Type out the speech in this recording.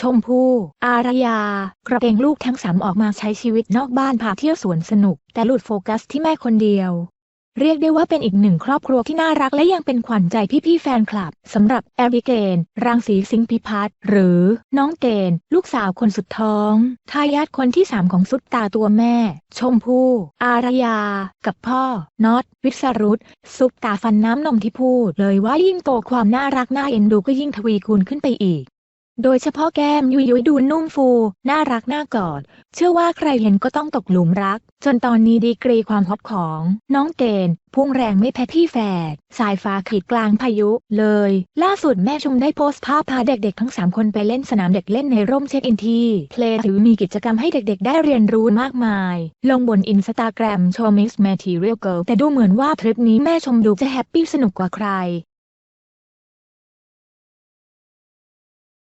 ชมพู่อารยา กระเตงลูกทั้งสามออกมาใช้ชีวิตนอกบ้านพาเที่ยวสวนสนุก แต่หลุดโฟกัสที่แม่คนเดียว เรียกได้ว่าเป็นอีกหนึ่งครอบครัวที่น่ารักและยังเป็นขวัญใจพี่ๆแฟนคลับสำหรับแอบิเกนรังสีสิงห์พิพัฒน์หรือน้องเกณฑ์ลูกสาวคนสุดท้องทายาทคนที่สามของซุปตาตัวแม่ ชมพู่อารยา กับพ่อน็อตวิสรุตซุปตาฟันน้ำนมที่พูดเลยว่ายิ่งโตความน่ารักน่าเอ็นดูก็ยิ่งทวีคูณขึ้นไปอีก โดยเฉพาะแก้มยุยยุยดูนุ่มฟู น่ารักน่ากอด เชื่อว่าใครเห็นก็ต้องตกหลุมรัก จนตอนนี้ดีกรีความฮอตของ น้องเกณฑ์พุ่งแรงไม่แพ้พี่แฝดสายฟ้าขีดกลางพายุเลย ล่าสุดแม่ชมได้โพสต์ภาพพาเด็กๆ ทั้ง 3 คนไปเล่นสนามเด็กเล่นในร่มเช็คอินที่เพลย์ถือมีกิจกรรมให้เด็กๆ ได้เรียนรู้มากมาย ลงบนอินสตาแกรมโชว์มิกซ์แมทีเรียลเกิลแต่ดูเหมือนว่าทริปนี้แม่ชมดูจะแฮปปี้สนุกกว่าใคร